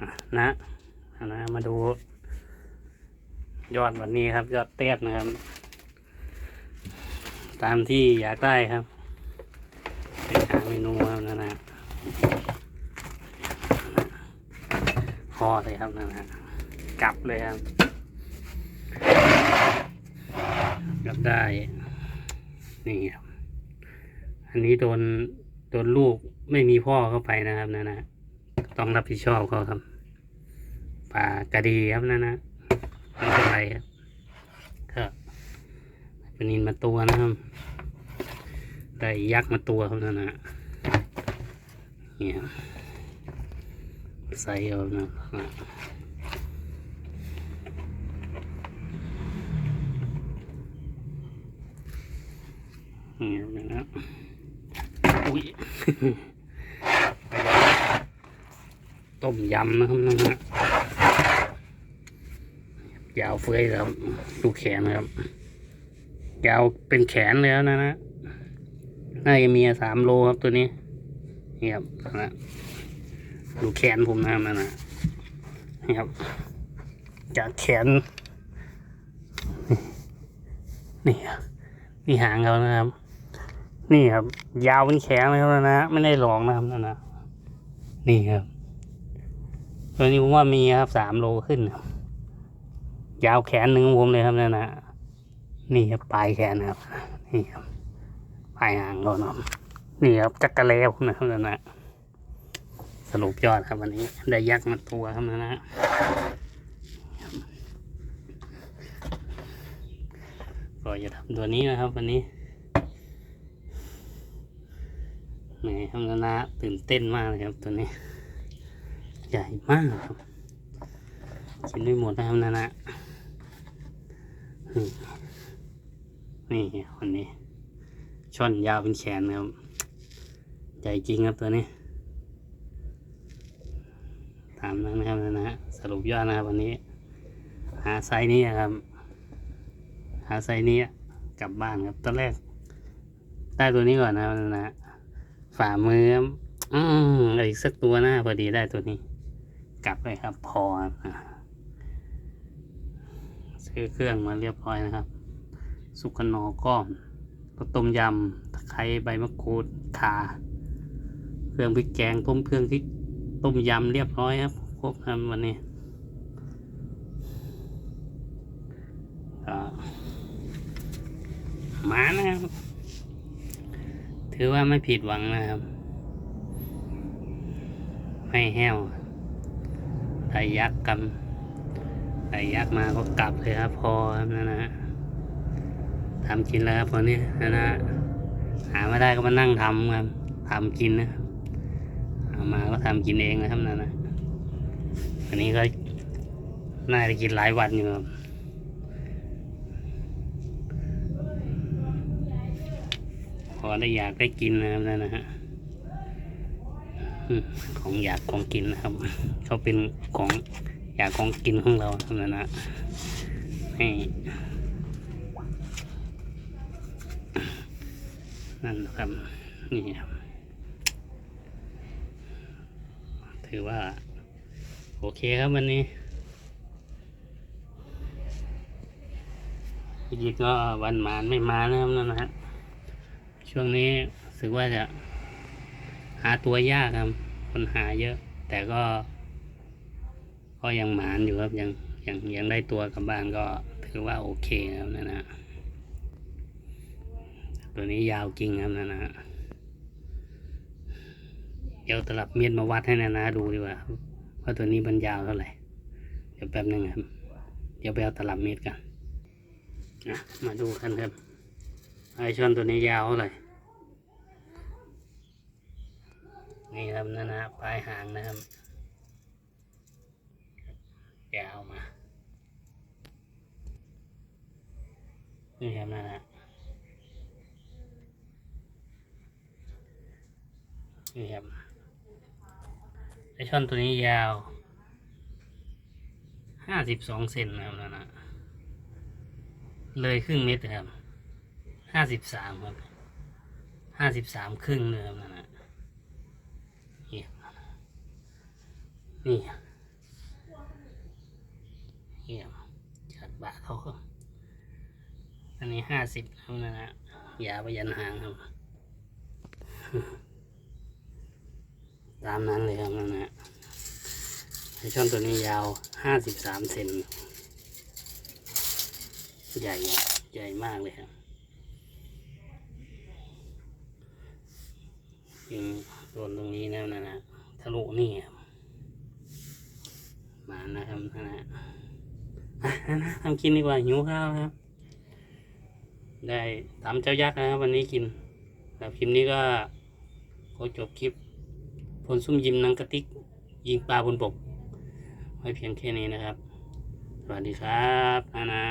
นะนะมาดู ยอดวันนี้ครับ ยอดเตี้ยนะครับ ตามที่อยากได้ครับเป็นหาเมนูครับนะนะพอเลยครับนะนะกลับเลยครับกลับได้ นี่ครับ อันนี้โดนโดนลูกไม่มีพ่อเข้าไปนะครับนะนะ ต้องรับผิดชอบเขาครับป่ากระดีครับนะนนะไม่เป็นไรครับก็เป็นนินมาตัวนะครับ ได้ยักษ์มาตัวครับนะนนะเนี่ยใส่เอานะนะนี่ครับนะอุ้ย ต้มยำนะครับนะฮะยาวเฟ้ยครับดูแขนนะครับ ยาวเป็นแขนแล้วนะนะน่าจะมีสามโลครับตัวนี้นี่ครับนะดูแขนผมนะครับนะนะนี่ครับ จากแขน นี่ครับนี่หางเขานะครับ นี่ครับ ยาวเป็นแขนเลยครับนะนะไม่ได้หลองนะครับนะนะนี่ครับ ตัวนี้ผมว่ามีครับสามโลขึ้นครับ ยาวแขนหนึ่งของผมเลยครับนั่นนะนี่ครับปลายแขนนะครับ นี่ครับปลายหางเขาเนนี่ครับจักระเลผมนะครับนั่นนะสรุปยอดครับวันนี้ ได้ยักษ์มาตัวครับนั่นนะก็จะทำตัวนี้นะครับ วันนี้แหมครับนั่นนะตื่นเต้นมากเลยครับตัวนี้ ใหญ่มากครับกินไม่หมดนะครับนะนะนี่วันนี้ช่อนยาวเป็นแขนครับใหญ่จริงครับตัวนี้ ตามนั้นนะครับนะนะสรุปยอดนะครับวันนี้ หาไซนี้ครับ หาไซนี้กลับบ้านครับตอนแรกได้ตัวนี้ก่อนนะนันะฝ่ามืออืมอีกสักตัวหน้าพอดีได้ตัวนี้ กลับเลยครับ พอครับอะซื้อเครื่องมาเรียบร้อยนะครับ สุกนอก้อนต้มยำตะไคร้ใบมะกรูดขาเครื่องพริกแกงต้มเครื่องพริกต้มยำเรียบร้อยครับครบครับวันนี้มานะครับ ถือว่าไม่ผิดหวังนะครับ ไม่แห้ว ไต่ยักษ์กันไต่ยักษ์มาก็กลับเลยครับพอครับนะนะทำกินแล้วครับวันนี้นะนะหาไม่ได้ก็มานั่งทำครับทำกินนะเอามาก็ทำกินเองนะครับนะนะอันนี้ก็น่าจะกินหลายวันอยู่ครับพอได้อยากได้กินนะครับนะนะฮะ ของอยากของกินนะครับ เขาเป็นของอยากของกินของเราเท่านั้นนะให้นั่นนะครับนี่ครับถือว่า โอเคครับวันนี้อีกก็วันมานไม่มานะครับนั่นนะฮะช่วงนี้รู้สึกว่าจะาตัวยากครับ คนหาเยอะ แต่ก็ ก็ยังหมานอยู่ครับยังยังยังได้ตัวกลับบ้านก็ถือว่าโอเคครับนะนะตัวนี้ยาวจริงครับนะนะเดี๋ยวตลับเมียดมาวัดให้นะนะดูดีกว่าครับว่าตัวนี้มันยาวเท่าไหร่เดี๋ยวแป๊บหนึงครับ เดี๋ยวไปเอาตลับเมียดกันนะมาดูกันครับไอช่อนตัวนี้ยาวเท่าไหร่ นี่ครับนั่นนะปลายหางนะครับยาวมา นี่ครับนั่นนะนี่ครับไอช่อนตัวนี้ยาวห้าสิบสองเซนนะครับนั่นนะเลยครึ่งเมตรครับห้าสิบสามครับห้าสิบสามครึ่งเลยครับนั่นนะ นี่เยี่ยมจัดบะเขาอันนี้ห้าสิบแล้วนะฮะยาวไปยันหางครับ ตามนั้นเลยครับนั่นนะฮะไอช่อนตัวนี้ยาวห้าสิบสามเซนใหญ่ใหญ่มากเลยครับยิงโดนตรงนี้แล้วนะนะทะลุนี่ครับ นะครับนะนะอะนะนะทำกินดีกว่าหิวข้าวครับ ได้ตามเจ้ายักษ์นะครับ วันนี้กินแบบคลิปนี้ก็ขอจบคลิปผลซุ่มยิมนังกระติก ยิงปลาบนบก ไว้เพียงแค่นี้นะครับ สวัสดีครับนานา